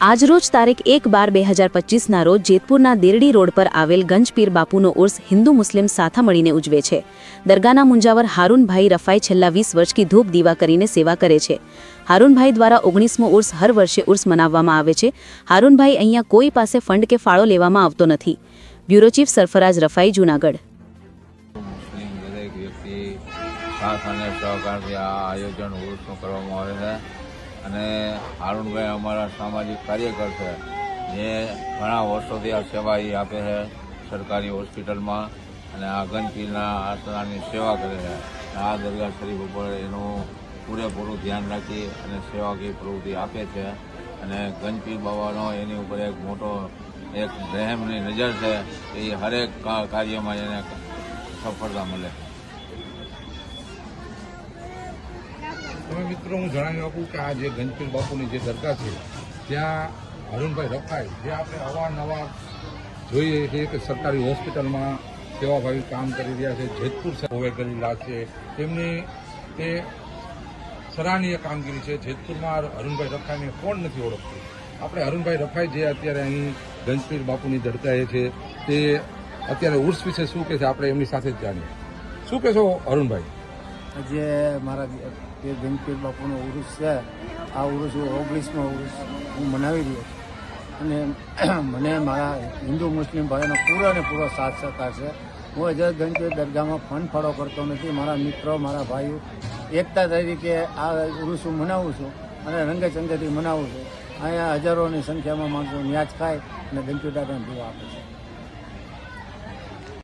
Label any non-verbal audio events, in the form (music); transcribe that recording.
આજરોજ તારીખ એક બાર બે હજાર પચીસના રોજ જેતપુરના દેરડી રોડ પર આવેલ ગંજપીર બાપુનો ઉર્સ હિન્દુ મુસ્લિમ સાથે મળીને ઉજવે છે. દરગાહના મુંજાવર હારૂનભાઈ રફાઈ છેલ્લા વીસ વર્ષથી ધૂપ દીવા કરીને સેવા કરે છે. હારૂનભાઈ દ્વારા ઓગણીસમો ઉર્સ હર વર્ષે ઉર્સ મનાવવામાં આવે છે. હારૂનભાઈ અહીંયા કોઈ પાસે ફંડ કે ફાળો લેવામાં આવતો નથી. Bureau chief Sarfaraz Rafai, Junagadh. અને હારૂનભાઈ અમારા સામાજિક કાર્યકર છે. જે ઘણા વર્ષોથી આ સેવા એ આપે છે, સરકારી હોસ્પિટલમાં. અને આ ગંદકીના આસનાની સેવા કરે છે. આ દરગાહ શરીફ ઉપર એનું પૂરેપૂરું ધ્યાન રાખી અને સેવાકીય પ્રવૃત્તિ આપે છે. અને ગંજપીર બાબાનો એની ઉપર એક મોટો, એક રહેમની નજર છે. એ હરેક કાર્યમાં એને સફળતા મળે. તમે મિત્રો, હું જણાવી આપું કે આ જે ગણપીર બાપુની જે દરગાહ છે, ત્યાં અરુણભાઈ રખાય જે આપણે અવારનવાર જોઈએ છીએ કે સરકારી હોસ્પિટલમાં સેવાભાવી કામ કરી રહ્યા છે, જેતપુર હોવે કરેલા છે. તેમની તે સરાહનીય કામગીરી છે. જેતપુરમાં અરુણભાઈ રખાઈને કોણ નથી ઓળખતું? આપણે અરુણભાઈ રખાઈ જે અત્યારે અહીં ગંજપીર બાપુની દરગાહે છે, તે અત્યારે ઉર્સ વિશે શું કહે છે આપણે એમની સાથે જ જાણીએ. શું કહેશો અરુણભાઈ? જે મારા જે ગણપતિ બાપુનો ઉરુસ છે, આ ઉરુસ ઓગણીસમો ઉરુસ હું મનાવી રહ્યો છું. અને (clears throat) મને મારા હિન્દુ મુસ્લિમ ભાઈઓનો પૂરો ને પૂરો સાથ સહકાર છે. હું અજય ગણપતિ દરગાહમાં ફન ફાળો કરતો નથી. મારા મિત્રો, મારા ભાઈઓ એકતા તરીકે આ ઉરુસ હું મનાવું છું અને રંગે ચંગેથી મનાવું છું. અહીંયા હજારોની સંખ્યામાં માણસો ન્યાજ ખાય અને ગણપતિ દાદાને ભૂવા આપે છે.